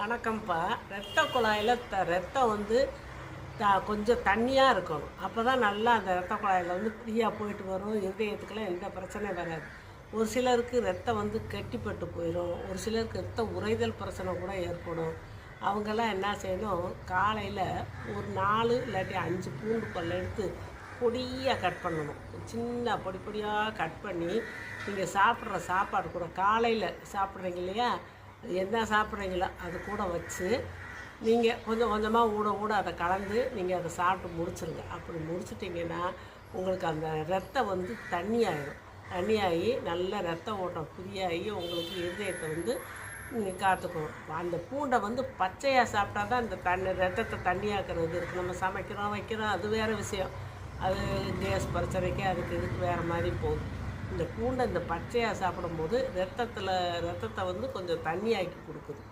வணக்கம்ப்பா. ரத்த குழாயில் த ரத்தம் வந்து த கொஞ்சம் தண்ணியாக இருக்கணும். அப்போ தான் நல்லா அந்த ரத்த குழாயில் வந்து ஃப்ரீயாக போயிட்டு வரும். இருதயத்துக்கெல்லாம் எந்த பிரச்சனையும் வராது. ஒரு சிலருக்கு ரத்தம் வந்து கெட்டிப்பட்டு போயிடும் ஒரு சிலருக்கு ரத்த உறைதல் பிரச்சனை கூட ஏற்படும். அவங்கெல்லாம் என்ன செய்யணும்? காலையில் ஒரு நாலு இல்லாட்டி அஞ்சு பூண்டு பல்ல எடுத்து பொடியாக கட் பண்ணணும். சின்ன பொடி பொடியாக கட் பண்ணி நீங்கள் சாப்பிட்ற சாப்பாடு கூட காலையில் சாப்பிட்றீங்க இல்லையா? என்ன சாப்பிட்றீங்களோ அது கூட வச்சு நீங்கள் கொஞ்சம் கொஞ்சமாக ஊட ஊட அதை கலந்து நீங்கள் அதை சாப்பிட்டு முடிச்சிருங்க. அப்படி முடிச்சிட்டிங்கன்னா உங்களுக்கு அந்த ரத்தம் வந்து தண்ணியாயிடும் தண்ணியாகி நல்ல ரத்த ஓட்டம் ஃப்ரீயாகி உங்களுக்கு இருதயத்தை வந்து நீங்கள் காத்துக்கணும். அந்த பூண்டை வந்து பச்சையாக சாப்பிட்டா தான் இந்த தண்ணி ரத்தத்தை தண்ணியாக்குறது இருக்குது நம்ம சமைக்கிறோம் வைக்கிறோம் அது வேறு விஷயம். அது கேஸ் பிரச்சனைக்கு அதுக்கு இதுக்கு வேறு மாதிரி போகுது. இந்த பூண்டை இந்த பச்சையாக சாப்பிடும்போது ரத்தத்தில் ரத்தத்தை வந்து கொஞ்சம் தண்ணியாக்கி கொடுக்குது.